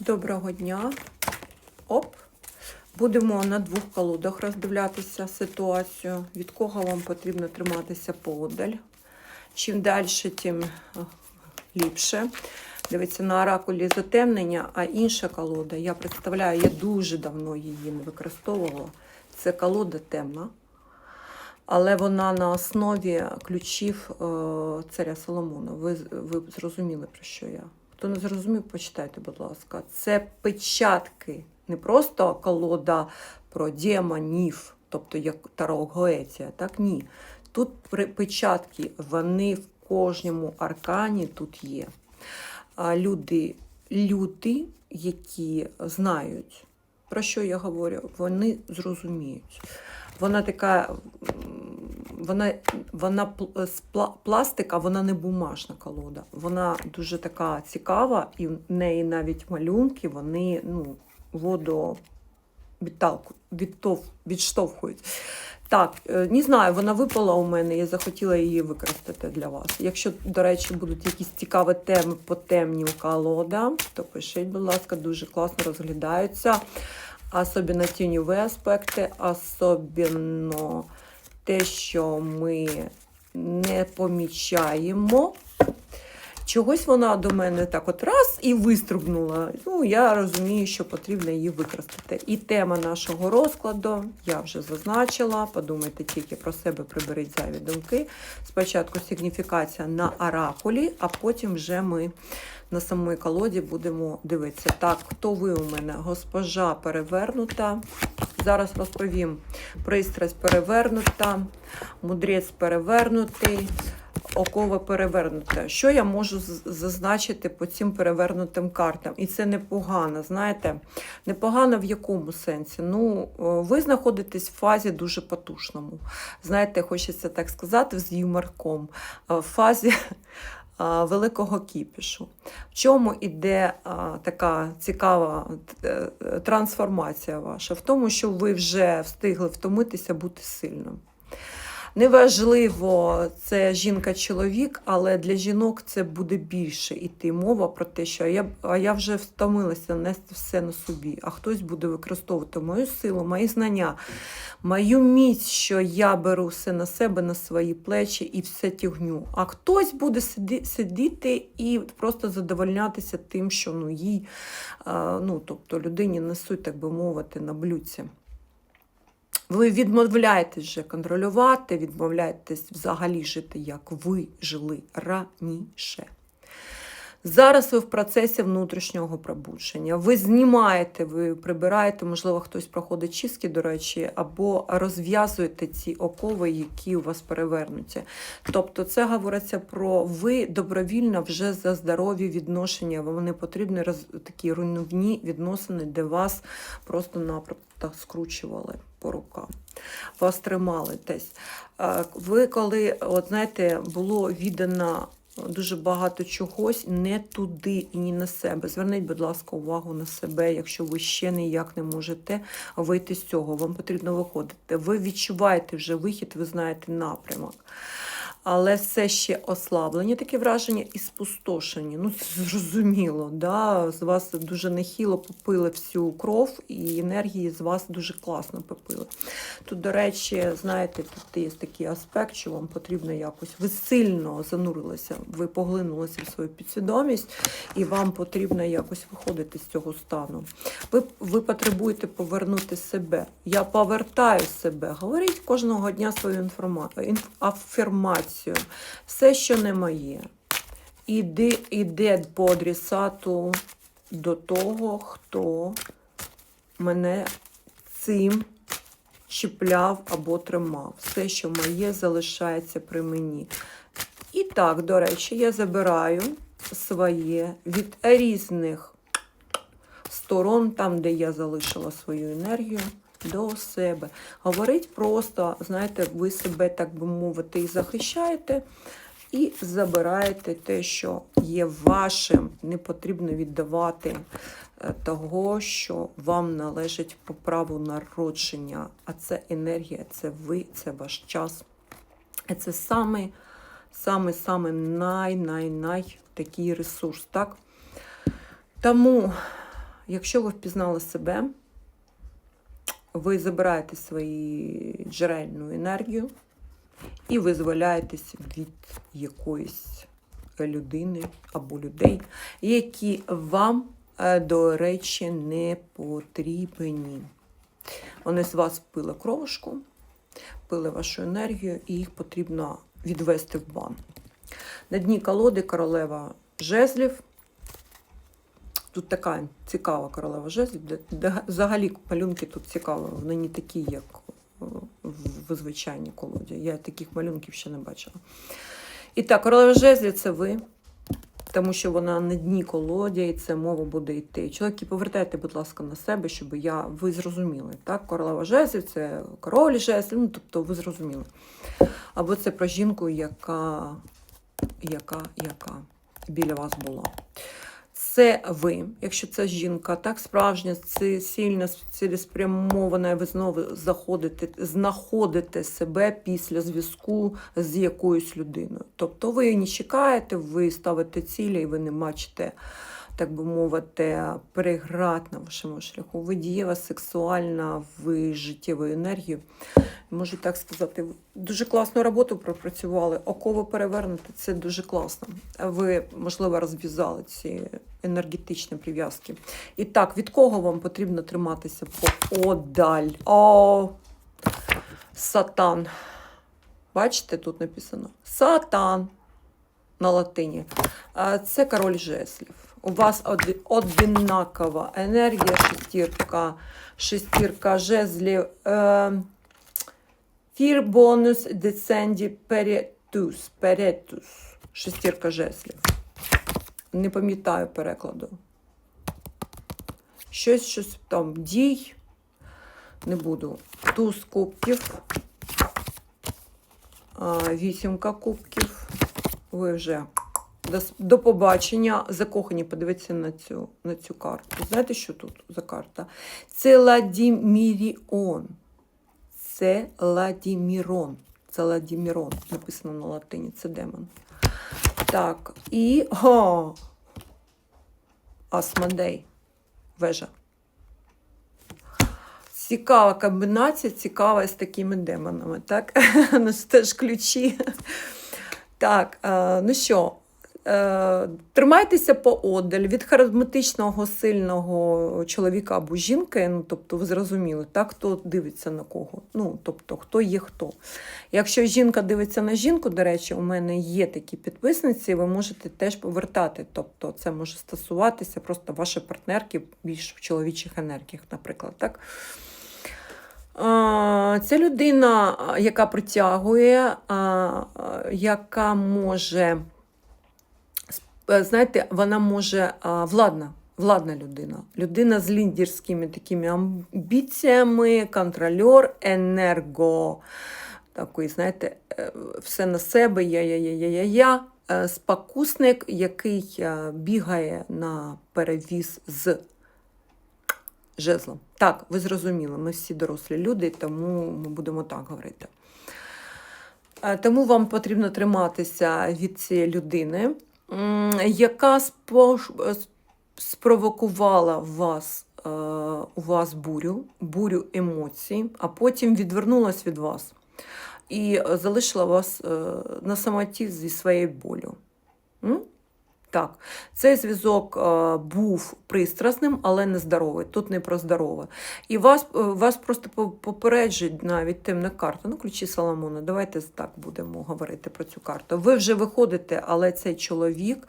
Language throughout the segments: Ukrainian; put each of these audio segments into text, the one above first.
Доброго дня. Оп. Будемо на двох колодах роздивлятися ситуацію, від кого вам потрібно триматися поодаль. Чим далі, тим е, ліпше. Дивіться, на оракулі затемнення, а інша колода, я представляю, я дуже давно її не використовувала. Це колода темна, але вона на основі ключів е, царя Соломона. Ви, ви зрозуміли, про що я? Хто не зрозумів, почитайте, будь ласка. Це печатки, не просто колода про демонів, тобто як Гоеція, так ні. Тут печатки, вони в кожному аркані тут є. Люди, люди, які знають, про що я говорю, вони зрозуміють. Вона така, вона, вона пла- пластика, вона не бумажна колода. Вона дуже така цікава, і в неї навіть малюнки, вони ну, відтов, відштовхують. Так, е, не знаю, вона випала у мене, я захотіла її використати для вас. Якщо, до речі, будуть якісь цікаві теми по темнім колодам, то пишіть, будь ласка, дуже класно розглядаються. Особливо тіньові аспекти, особливо те, що ми не помічаємо. Чогось вона до мене так от раз і вистрибнула. Ну, я розумію, що потрібно її використати. І тема нашого розкладу я вже зазначила. Подумайте тільки про себе, приберіть зайві думки. Спочатку сигніфікація на оракулі, а потім вже ми на самій колоді будемо дивитися. Так, хто ви у мене? Госпожа перевернута. Зараз розповім. Пристрасть перевернута, мудрець перевернутий, окове перевернуте. Що я можу зазначити по цим перевернутим картам? І це непогано, знаєте, непогано в якому сенсі? Ну, ви знаходитесь в фазі дуже потужному. Знаєте, хочеться так сказати, з юморком. е, В фазі великого кіпішу. В чому іде така цікава е, е, трансформація ваша? В тому, що ви вже встигли втомитися бути сильним. Неважливо, це жінка-чоловік, але для жінок це буде більше іти мова про те, що я, а я вже втомилася нести все на собі, а хтось буде використовувати мою силу, мої знання, мою міць, що я беру все на себе, на свої плечі і все тягню. А хтось буде сидіти і просто задовольнятися тим, що ну, їй, ну, тобто людині несуть, так би мовити, на блюдці. Ви відмовляєтесь вже контролювати, відмовляєтесь взагалі жити, як ви жили раніше. Зараз ви в процесі внутрішнього пробудження. Ви знімаєте, ви прибираєте, можливо, хтось проходить чистки, до речі, або розв'язуєте ці окови, які у вас перевернуті. Тобто, це говориться про ви добровільно вже за здорові відношення. Вам не потрібні роз, такі руйнівні відносини, де вас просто-напросто скручували по рукам. Вас тримали десь. Ви коли, от знаєте, було віддано дуже багато чогось не туди і не на себе. Зверніть, будь ласка, увагу на себе, якщо ви ще ніяк не можете вийти з цього. Вам потрібно виходити. Ви відчуваєте вже вихід, ви знаєте напрямок. Але все ще ослаблені такі враження і спустошені. Ну, це зрозуміло, да? з вас дуже нехило попили всю кров, і енергії з вас дуже класно попили. Тут, до речі, знаєте, тут є такий аспект, що вам потрібно якось. Ви сильно занурилися, ви поглинулися в свою підсвідомість, і вам потрібно якось виходити з цього стану. Ви, ви потребуєте повернути себе. Я повертаю себе. Говоріть кожного дня свою інформа... інф... афірмацію. Все, що не моє. Іди, іде по адресату до того, хто мене цим чіпляв або тримав. Все, що моє, залишається при мені. І так, до речі, я забираю своє від різних сторон, там, де я залишила свою енергію, до себе. Говорить просто, знаєте, ви себе, так би мовити, і захищаєте, і забираєте те, що є вашим. Не потрібно віддавати е, того, що вам належить по праву народження. А це енергія, це ви, це ваш час. Це саме, саме, саме най-най-най такий ресурс, так? Тому якщо ви впізнали себе, ви забираєте свою джерельну енергію і визволяєтесь від якоїсь людини або людей, які вам, е, до речі, не потрібні. Вони з вас пили кровушку, пили вашу енергію, і їх потрібно відвести в бан. На дні колоди королева жезлів. Тут така цікава королева жезлів, взагалі малюнки тут цікаві, вони не такі, як е, в звичайній колоді. Я таких малюнків ще не бачила. І так, королева жезлів це ви, тому що вона на дні колоді, і це мова буде йти. Чоловіки, повертайте, будь ласка, на себе, щоб я, ви зрозуміли. Так? Королева жезлів це король жезлів, ну, тобто ви зрозуміли. Або це про жінку, яка, яка, яка біля вас була. Це ви, якщо це жінка, так справжня, це сильна, цілеспрямована, ви знову заходите, знаходите себе після зв'язку з якоюсь людиною. Тобто ви не чекаєте, ви ставите цілі і ви не бачите, так би мовити, переград на вашому шляху. Ви дієва, сексуальна, ви життєвою енергією. Можу так сказати, дуже класну роботу пропрацювали. Оково перевернути це дуже класно. Ви, можливо, розв'язали ці енергетичні прив'язки. І так, від кого вам потрібно триматися поодаль? О, сатан. Бачите, тут написано Сатан на латині. Це король жеслів. У вас оди- одинакова енергія, шестірка, шестірка жезлів. Е, Фір бонус деценді перетус. Перетус. Шестірка жезлів. Не пам'ятаю перекладу. Щось, щось там дій. Не буду. Туз кубків. Вісімка кубків. Ви вже до, побачення. Закохані, подивіться на цю, на цю карту. Знаєте, що тут за карта? Це Ладіміріон. Це Ладімірон. Це Ладімірон. Написано на латині. Це демон. Так, і. О! Асмодей. Вежа. Цікава комбінація, цікава з такими демонами. Так? Ну, це ключі. Так, е, ну що, тримайтеся поодаль від харизматичного, сильного чоловіка або жінки. Ну, тобто, ви зрозуміли, так, хто дивиться на кого. Ну, тобто, хто є хто. Якщо жінка дивиться на жінку, до речі, у мене є такі підписниці, ви можете теж повертати. Тобто, це може стосуватися просто вашої партнерки більш в чоловічих енергіях, наприклад. так. Це людина, яка притягує, яка може, е, знаєте, вона може владна, владна людина. Людина з лідерськими такими амбіціями, контрольор, енерго, такий, знаєте, е, все на себе, я-я-я-я-я-я. Е, Спокусник, який е, бігає на перевіз з жезлом. Так, ви зрозуміли, ми всі дорослі люди, тому ми будемо так говорити. Е, Тому вам потрібно триматися від цієї людини, яка спровокувала вас, е, у вас бурю, бурю емоцій, а потім відвернулась від вас і залишила вас е, на самоті зі своєю болю. Так, цей зв'язок е, був пристрасним, але не здоровий. Тут не про здорове. І вас, е, вас просто по- попереджують навіть темна карта. Ну, ключі Соломона. Давайте так будемо говорити про цю карту. Ви вже виходите, але цей чоловік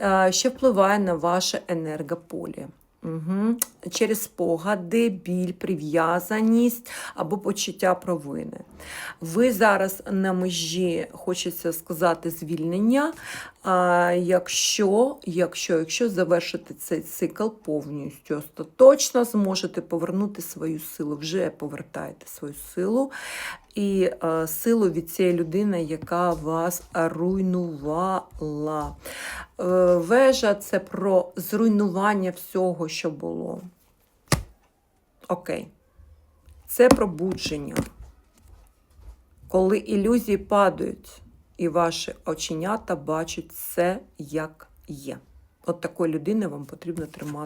е, ще впливає на ваше енергополе. Угу. Через спогади, біль, прив'язаність або почуття провини. Ви зараз на межі, хочеться сказати, звільнення. А, якщо, якщо, якщо завершити цей цикл повністю остаточно, зможете повернути свою силу, вже повертаєте свою силу і е, силу від цієї людини, яка вас руйнувала. Е, вежа це про зруйнування всього, що було. Окей. Це пробудження. Коли ілюзії падають, і ваші оченята бачать все, як є. От такої людини вам потрібно тримати.